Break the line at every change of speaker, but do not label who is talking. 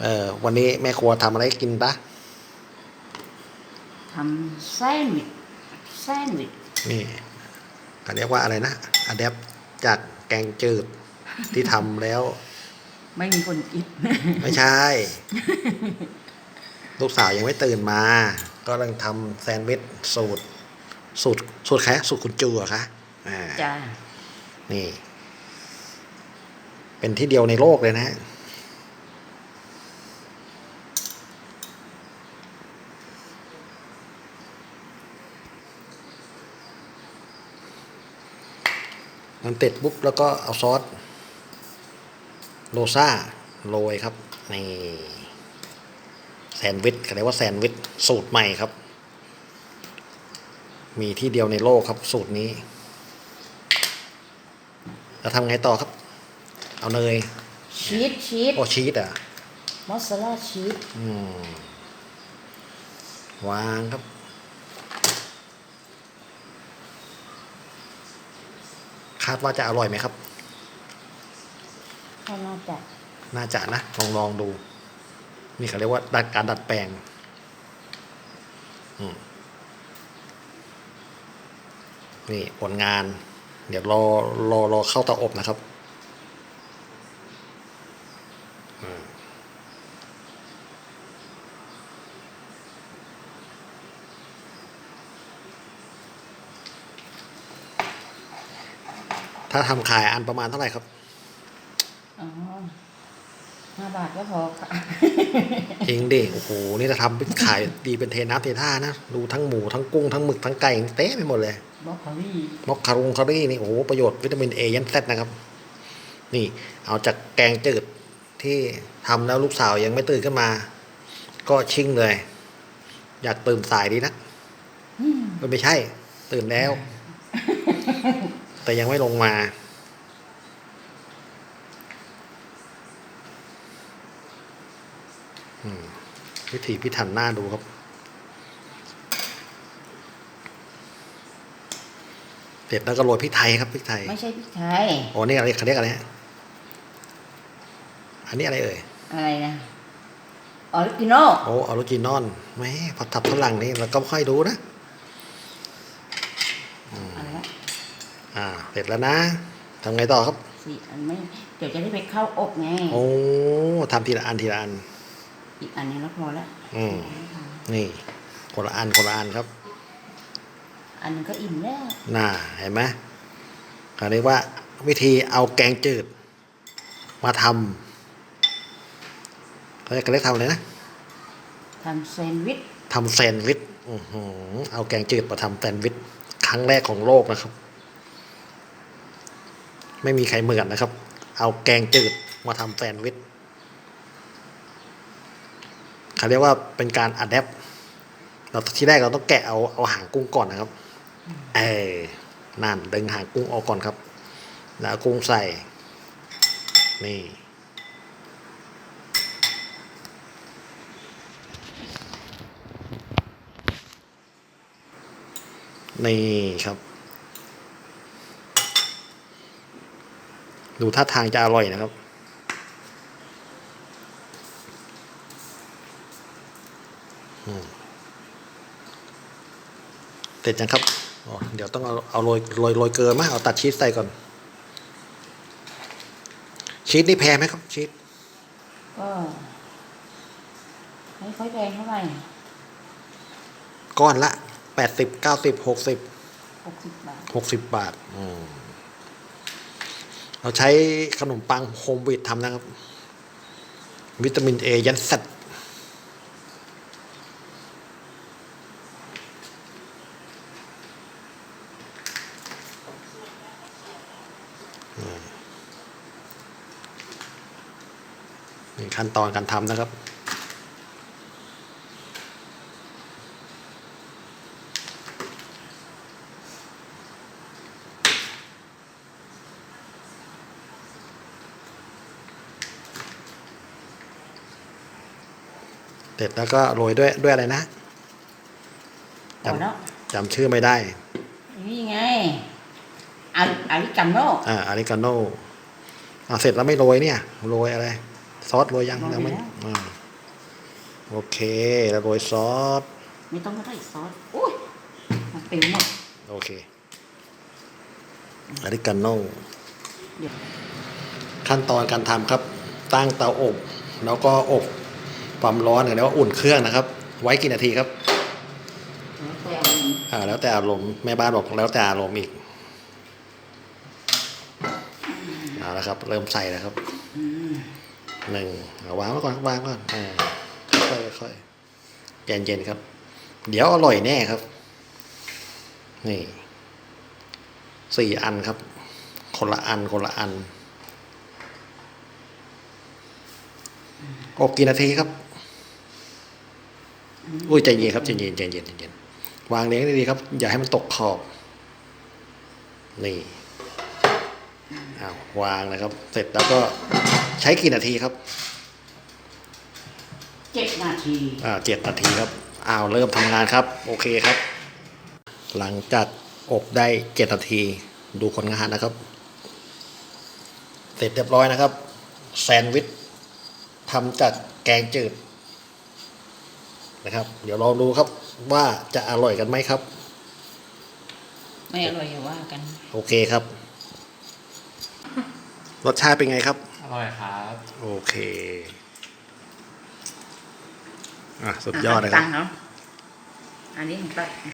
เออวันนี้แม่ครัวทำอะไรให้กินปะ
ทำแซนด์วิชแซนด์วิช
นี่เขาเรียกว่าอะไรนะอะแดปจากแกงจืดที่ทำแล้ว
ไม่มีคนกิน
ไม่ใช่ ลูกสาวยังไม่ตื่นมา ก็กำลังทำแซนด์วิชสูตร สูตรสูตรแค่สูตรคุณจูเหรอะคะอ่า
จ้า
นี่ เป็นที่เดียวในโลกเลยนะ มันเสร็จปุ๊บแล้วก็เอาซอสโรซ่าโรยครับนี่แซนด์วิชเขาเรียกว่าแซนด์วิชสูตรใหม่ครับ มีที่เดียวในโลกครับสูตรนี้แล้วทำไงต่อครับ เอาเนย
ชีสชีส
โอชีสอะ
มอสซาเรลล่าชีส
อืมวางครับ คาดว่าจะอร่อยไหมครับ
ก็น่าจะ
น่าจะนะลองลองดู นี่เขาเรียกว่าดัดการดัดแปลงอืมนี่ผลงาน เดี๋ยวรอรอรอเข้าเตาอบนะครับ ถ้าทำขายอันประมาณเท่าไหร่ครับ
อ๋อห้าบาทก็พอค่ะ
จริงดิโอ้โหนี่จะทำเป็นขายดีเป็นเทน้ำเทท่านะดูทั้งหมูทั้งกุ้งทั้งหมึกทั้งไก่เต้ไปหมดเลย
บล็อกโคลี่
มอกคารุงคารี่นี่โอ้โหประโยชน์วิตามินเอยันเซนะครับ นี่เอาจากแกงจืดที่ทำแล้วลูกสาวยังไม่ตื่นขึ้นมา ก็ชิ่งเลย อยากตื่นสายดีนะ
อืม
เออไม่ใช่ ตื่นแล้ว แต่ยังไม่ลงมาอืมวิธีพิถันหน้าดูครับ เสร็จแล้วก็โรยพริกไทยครับพริกไทย
ไม่ใช่พริกไทย
โอ้นี่อะไรเขาเรียกอะไรฮะ อันนี้อะไรเอ่ย
อะไรนะ ออริจินอล
โอ้ออริจินอลแหม่ผัดทับฝรั่งนี่เราก็ค่อยดูนะ
อะไรนะ
อ่า เสร็จแล้วนะทำไงต่อครับ
สี่อันไม่เดี๋ยวจะได้ไปเข้าอบไง
โอ้ทำทีละอันทีละอัน
อีกอันนึงแล้วพอละ
อืมนี่คนละอันคนละอันครับ
อันนึงก็อิ่มแล้ว
น่าเห็นไหมเขาเรียกว่าวิธีเอาแกงจืด มาทำเขาเรียกเขาเรียกทำอะไรนะ
ทำแซนด์วิช
ทำแซนด์วิชอื้อหือเอาแกงจืดมาทำแซนด์วิชครั้งแรกของโลกนะครับ ไม่มีใครเหมือนนะครับ เอาแกงจืดมาทำแซนด์วิชเขาเรียกว่าเป็นการอัดแอปเราที่แรกเราต้องแกะเอาเอาหางกุ้งก่อนนะครับ เออนั่นดึงหางกุ้งออกก่อนครับ แล้วกุ้งใส่ นี่นี่ครับ ดูท่าทางจะอร่อยนะครับอืมเสร็จยังครับอ๋อเดี๋ยวต้องเอาเอาโรยโรยโรยเกลือไหมเอาตัดชีสใส่ก่อน ชีสนี่แพงไหมครับ ชีส
ก็ไม่ค่อยแพงเท่าไหร่
ก้อนละแปดสิบเก้าสิบหกสิบ
หกสิบบาท
หกสิบบาท อืม เราใช้ขนมปังโฮมวีดทำนะครับ วิตามินเอยันสัตนี่ขั้นตอนการทำนะครับ เสร็จแล้วก็โรยด้วยด้วยอะไรนะ
พอแล้ว
จำชื่อไม่ได้
นี่ไงอาอาริกาโน่
อ่าอาริกาโน่อ่าเสร็จแล้วไม่โรยเนี่ยโรยอะไร ซอสโรยยัง
โรย
ยังไม่
แล้ว
อ่าโอเคแล้วโรยซอส
ไม่ต้องก็ได้ซอสอุ้ยมันปิวหมด
โอเคอาริกาโน่
เดี๋ยว
ขั้นตอนการทำครับ ตั้งเตาอบ แล้วก็อบ ความร้อนหรือว่าอุ่นเครื่องนะครับ ไว้กี่นาทีครับ
แล้วแต่เอา
อ่าแล้วแต่อารมณ์แม่บ้านบอกแล้วแต่อารมณ์อีกเอาละครับ เริ่มใส่แล้วครับ
อืม
หนึ่งเอาวางไว้ก่อนวางก่อนอ่าค่อยๆค่อยๆเย็นๆครับ เดี๋ยวอร่อยแน่ครับ นี่สี่อันครับ คนละอันคนละอันอบกี่นาทีครับ อุ้ยใจเย็นครับใจเย็นใจเย็นใจเย็นวางเลี้ยงดีๆครับ อย่าให้มันตกขอบ นี่อ้าววางนะครับ เสร็จแล้วก็ใช้กี่นาทีครับ
เจ็ดนาที
อ่าเจ็ดนาทีครับอ้าวเริ่มทำงานครับ โอเคครับ หลังจากอบได้เจ็ดนาที ดูผลงานนะครับ เสร็จเรียบร้อยนะครับ แซนด์วิชทำจากแกงจืด นะครับ เดี๋ยวลองดูครับว่าจะอร่อยกันไหมครับ
ไม่อร่อยอย่าว่ากัน
โอเคครับ รสชาติเป็นไงครับ
อร่อยครับ
โอเค อะ สุดยอดเลยครับ
ตังค์เนาะอันนี้ของตัด